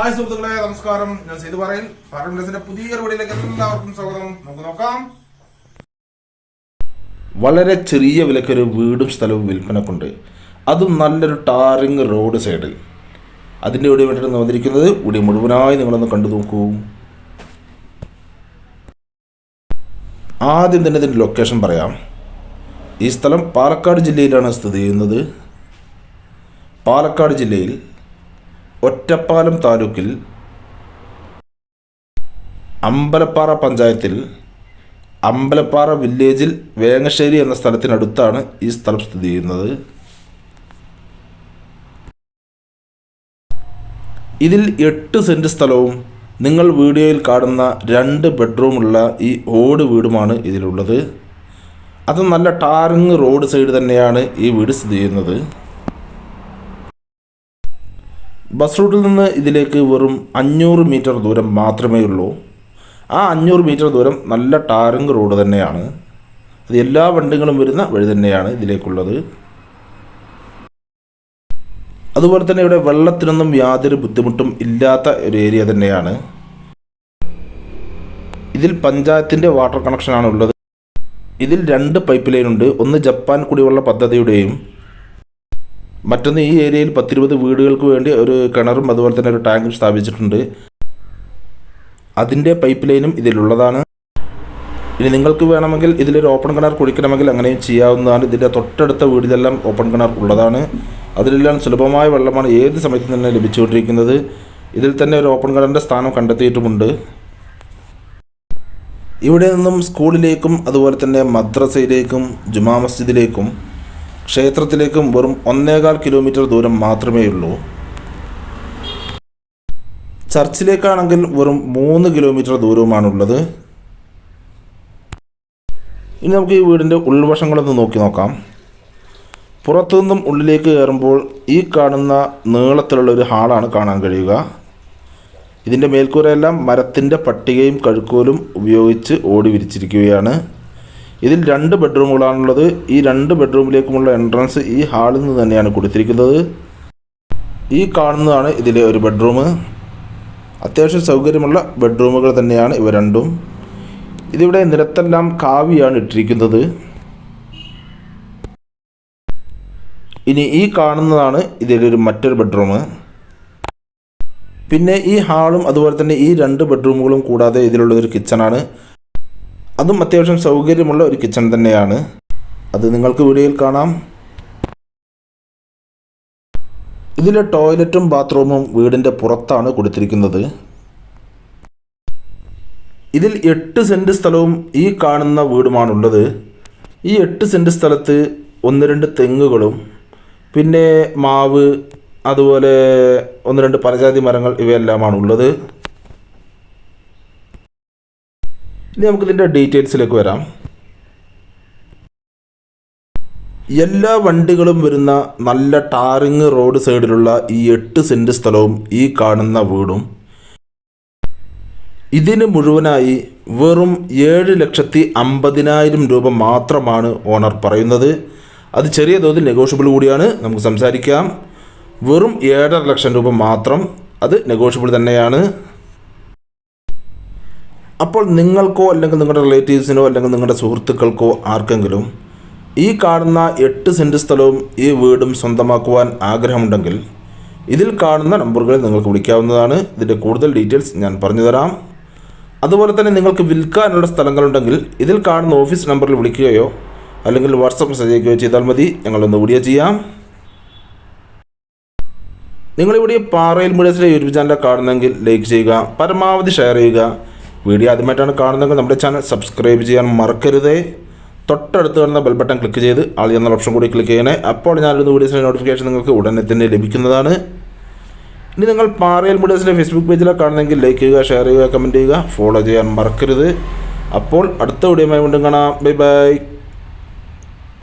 Hi സുഹൃത്തുക്കളെ നമസ്കാരം. ഞാൻ ചെയ്തു പറയൽ. പാർലമെന്റസിന്റെ പുതിയൊരു വീഡിയോയിലേക്ക് എല്ലാവർക്കും സ്വാഗതം. നമുക്ക് നോക്കാം. വളരെ ചെറിയ വിലക്കൊരു വീടും സ്ഥലവും വിൽപ്പനക്കുണ്ട്. അതും നല്ലൊരു ടാറിങ് റോഡ് സൈഡിൽ. അതിന്റെ ഒടി വേണ്ടിയിട്ട് വന്നിരിക്കുന്നത് ഇവിടെ മുഴുവനായി നിങ്ങളൊന്ന് കണ്ടു നോക്കൂ. ആദ്യം തന്നെ ഇതിന്റെ ലൊക്കേഷൻ പറയാം. ഈ സ്ഥലം പാലക്കാട് ജില്ലയിലാണ് സ്ഥിതി ചെയ്യുന്നത്. പാലക്കാട് ജില്ലയിൽ ഒറ്റപ്പാലം താലൂക്കിൽ അമ്പലപ്പാറ പഞ്ചായത്തിൽ അമ്പലപ്പാറ വില്ലേജിൽ വേങ്ങശ്ശേരി എന്ന സ്ഥലത്തിനടുത്താണ് ഈ സ്ഥലം സ്ഥിതി ചെയ്യുന്നത്. ഇതിൽ എട്ട് സെന്റ് സ്ഥലവും നിങ്ങൾ വീഡിയോയിൽ കാണുന്ന രണ്ട് ബെഡ്റൂമുള്ള ഈ ഓട് വീടുമാണ് ഇതിലുള്ളത്. അത് നല്ല ടാറിങ് റോഡ് സൈഡ് തന്നെയാണ് ഈ വീട് സ്ഥിതി ചെയ്യുന്നത്. ബസ് റൂട്ടിൽ നിന്ന് ഇതിലേക്ക് വെറും അഞ്ഞൂറ് മീറ്റർ ദൂരം മാത്രമേ ഉള്ളൂ. ആ അഞ്ഞൂറ് മീറ്റർ ദൂരം നല്ല ടാറിങ് റോഡ് തന്നെയാണ്. അത് എല്ലാ വണ്ടികളും വരുന്ന വഴി തന്നെയാണ് ഇതിലേക്കുള്ളത്. അതുപോലെ തന്നെ ഇവിടെ വെള്ളത്തിനൊന്നും യാതൊരു ബുദ്ധിമുട്ടും ഇല്ലാത്ത ഒരു ഏരിയ തന്നെയാണ്. ഇതിൽ പഞ്ചായത്തിന്റെ വാട്ടർ കണക്ഷനാണ് ഉള്ളത്. ഇതിൽ രണ്ട് പൈപ്പ് ലൈനുണ്ട് ഒന്ന് ജപ്പാൻ കുടിവെള്ള പദ്ധതിയുടെയും മറ്റൊന്ന് ഈ ഏരിയയിൽ പത്തിരുപത് വീടുകൾക്ക് വേണ്ടി ഒരു കിണറും അതുപോലെ തന്നെ ഒരു ടാങ്കും സ്ഥാപിച്ചിട്ടുണ്ട്. അതിന്റെ പൈപ്പ് ലൈനും ഇതിലുള്ളതാണ്. ഇനി നിങ്ങൾക്ക് വേണമെങ്കിൽ ഇതിലൊരു ഓപ്പൺ കിണർ കുടിക്കണമെങ്കിൽ അങ്ങനെയും ചെയ്യാവുന്നതാണ്. ഇതിന്റെ തൊട്ടടുത്ത വീടിലെല്ലാം ഓപ്പൺ കിണർ ഉള്ളതാണ്. അതിലെല്ലാം സുലഭമായ വെള്ളമാണ് ഏത് സമയത്തും തന്നെ ലഭിച്ചുകൊണ്ടിരിക്കുന്നത്. ഇതിൽ തന്നെ ഒരു ഓപ്പൺ കിണറിന്റെ സ്ഥാനം കണ്ടെത്തിയിട്ടുമുണ്ട്. ഇവിടെ നിന്നും സ്കൂളിലേക്കും അതുപോലെ തന്നെ മദ്രസയിലേക്കും ജുമാ മസ്ജിദിലേക്കും ക്ഷേത്രത്തിലേക്കും വെറും ഒന്നേകാൽ കിലോമീറ്റർ ദൂരം മാത്രമേ ഉള്ളൂ ചർച്ചിലേക്കാണെങ്കിൽ വെറും മൂന്ന് കിലോമീറ്റർ ദൂരവുമാണുള്ളത്. ഇനി നമുക്ക് ഈ വീടിന്റെ ഉൾവശങ്ങളൊന്ന് നോക്കി നോക്കാം. പുറത്തുനിന്നും ഉള്ളിലേക്ക് കയറുമ്പോൾ ഈ കാണുന്ന നീളത്തിലുള്ള ഒരു ഹാളാണ് കാണാൻ കഴിയുക. ഇതിന്റെ മേൽക്കൂരയെല്ലാം മരത്തിന്റെ പട്ടികയും കഴുക്കോലും ഉപയോഗിച്ച് ഓടി വിരിച്ചിരിക്കുകയാണ്. ഇതിൽ രണ്ട് ബെഡ്റൂമുകളാണുള്ളത്. ഈ രണ്ട് ബെഡ്റൂമിലേക്കുമുള്ള എൻട്രൻസ് ഈ ഹാളിൽ നിന്ന് തന്നെയാണ് കൊടുത്തിരിക്കുന്നത്. ഈ കാണുന്നതാണ് ഇതിലെ ഒരു ബെഡ്റൂം. അത്യാവശ്യം സൗകര്യമുള്ള ബെഡ്റൂമുകൾ തന്നെയാണ് ഇവ രണ്ടും. ഇതിവിടെ നിലത്തെല്ലാം കാവിയാണ് ഇട്ടിരിക്കുന്നത്. ഇനി ഈ കാണുന്നതാണ് ഇതിലൊരു മറ്റൊരു ബെഡ്റൂം. പിന്നെ ഈ ഹാളും അതുപോലെ തന്നെ ഈ രണ്ട് ബെഡ്റൂമുകളും കൂടാതെ ഇതിലുള്ളൊരു കിച്ചണാണ്. അതും അത്യാവശ്യം സൗകര്യമുള്ള ഒരു കിച്ചൺ തന്നെയാണ്. അത് നിങ്ങൾക്ക് വീഡിയോയിൽ കാണാം. ഇതിലെ ടോയ്ലറ്റും ബാത്റൂമും വീടിന്റെ പുറത്താണ് കൊടുത്തിരിക്കുന്നത്. ഇതിൽ എട്ട് സെന്റ് സ്ഥലവും ഈ കാണുന്ന വീടുമാണുള്ളത്. ഈ എട്ട് സെന്റ് സ്ഥലത്ത് ഒന്ന് രണ്ട് തെങ്ങുകളും പിന്നെ മാവ് അതുപോലെ ഒന്ന് രണ്ട് പലജാതി മരങ്ങൾ ഇവയെല്ലാമാണ് ഉള്ളത് ഇനി നമുക്ക് നമുക്കിതിന്റെ ഡീറ്റെയിൽസിലേക്ക് വരാം. എല്ലാ വണ്ടികളും വരുന്ന നല്ല ടാറിങ് റോഡ് സൈഡിലുള്ള ഈ എട്ട് സെന്റ് സ്ഥലവും ഈ കാണുന്ന വീടും. ഇതിന് മുഴുവനായി വെറും ഏഴ് ലക്ഷത്തി അമ്പതിനായിരം രൂപ മാത്രമാണ് ഓണർ പറയുന്നത്. അത് ചെറിയ തോതിൽ നെഗോഷ്യബിൾ കൂടിയാണ്. നമുക്ക് സംസാരിക്കാം. വെറും ഏഴര ലക്ഷം രൂപ മാത്രം. അത് നെഗോഷ്യബിൾ തന്നെയാണ്. അപ്പോൾ നിങ്ങൾക്കോ അല്ലെങ്കിൽ നിങ്ങളുടെ റിലേറ്റീവ്സിനോ അല്ലെങ്കിൽ നിങ്ങളുടെ സുഹൃത്തുക്കൾക്കോ ആർക്കെങ്കിലും ഈ കാണുന്ന എട്ട് സെന്റ് സ്ഥലവും ഈ വീടും സ്വന്തമാക്കുവാൻ ആഗ്രഹമുണ്ടെങ്കിൽ ഇതിൽ കാണുന്ന നമ്പറുകളിൽ നിങ്ങൾക്ക് വിളിക്കാവുന്നതാണ്. ഇതിന്റെ കൂടുതൽ ഡീറ്റെയിൽസ് ഞാൻ പറഞ്ഞു തരാം. അതുപോലെ തന്നെ നിങ്ങൾക്ക് വിൽക്കാനുള്ള സ്ഥലങ്ങളുണ്ടെങ്കിൽ ഇതിൽ കാണുന്ന ഓഫീസ് നമ്പറിൽ വിളിക്കുകയോ അല്ലെങ്കിൽ വാട്സപ്പ് മെസ്സേജ് അയക്കുകയോ ചെയ്താൽ മതി. ഞങ്ങളൊന്ന് വീഡിയോ ചെയ്യാം. നിങ്ങളിവിടെ പാറയിൽ മീഡിയസിലെ യൂട്യൂബ് ചാനൽ കാണുന്നെങ്കിൽ ലൈക്ക് ചെയ്യുക പരമാവധി ഷെയർ ചെയ്യുക വീഡിയോ ആദ്യമായിട്ടാണ് കാണുന്നതെങ്കിൽ നമ്മുടെ ചാനൽ സബ്സ്ക്രൈബ് ചെയ്യാൻ മറക്കരുതേ. തൊട്ടടുത്ത് വരുന്ന ബെൽ ബട്ടൺ ക്ലിക്ക് ചെയ്ത് ആൾ എന്ന ഓപ്ഷൻ കൂടി ക്ലിക്ക് ചെയ്യണേ. അപ്പോൾ ഞാനൊരു വീഡിയോസിന്റെ നോട്ടിഫിക്കേഷൻ നിങ്ങൾക്ക് ഉടനെ തന്നെ ലഭിക്കുന്നതാണ്. ഇനി നിങ്ങൾ പാറയൽ മീഡിയസിലെ ഫേസ്ബുക്ക് പേജിലാണ് കാണുന്നെങ്കിൽ ലൈക്ക് ചെയ്യുക ഷെയർ ചെയ്യുക കമന്റ് ചെയ്യുക ഫോളോ ചെയ്യാൻ മറക്കരുത്. അപ്പോൾ അടുത്ത വീഡിയോ വീണ്ടും കാണാം. Bye bye.